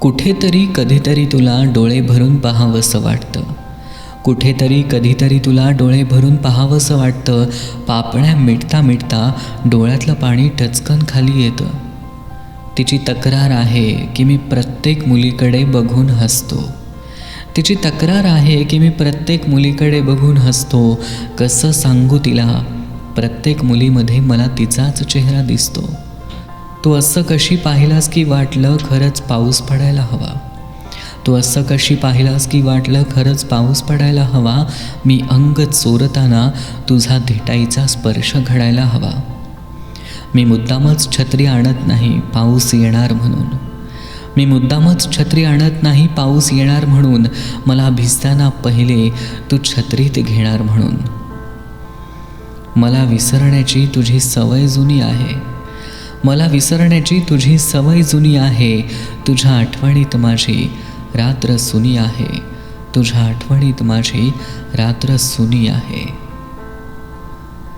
कुठेतरी कधीतरी तुला डोळे भरून पाहावंसं वाटतं. कुठेतरी कधीतरी तुला डोळे भरून पाहावंसं वाटतं. पापण्या मिटता मिटता डोळ्यातलं पाणी टचकन खाली येतं. तिची तक्रार आहे की मी प्रत्येक मुलीकडे बघून हसतो. तिची तक्रार आहे की मी प्रत्येक मुलीकडे बघून हसतो. कसं सांगू तिला? प्रत्येक मुलीमध्ये मला तिचाच चेहरा दिसतो. तू असं कशी पाहिलास की वाटलं खरंच पाऊस पडायला हवा? तू असं कशी पाहिलास की वाटलं खरंच पाऊस पडायला हवा? मी अंग चोरताना तुझा धिटाईचा स्पर्श घडायला हवा. मी मुद्दामच छत्री आणत नाही पाऊस येणार म्हणून. मी मुद्दामच छत्री आणत नाही पाऊस येणार म्हणून. मला भिजताना पहिले तू छत्रीत घेणार म्हणून. मला विसरण्याची तुझी सवय जुनी आहे. मला विसरण्याची तुझी सवय जुनी आहे. तुझ्या आठवणीत माझी रात्र सुनी आहे. तुझ्या आठवणीत माझी रात्र सुनी आहे.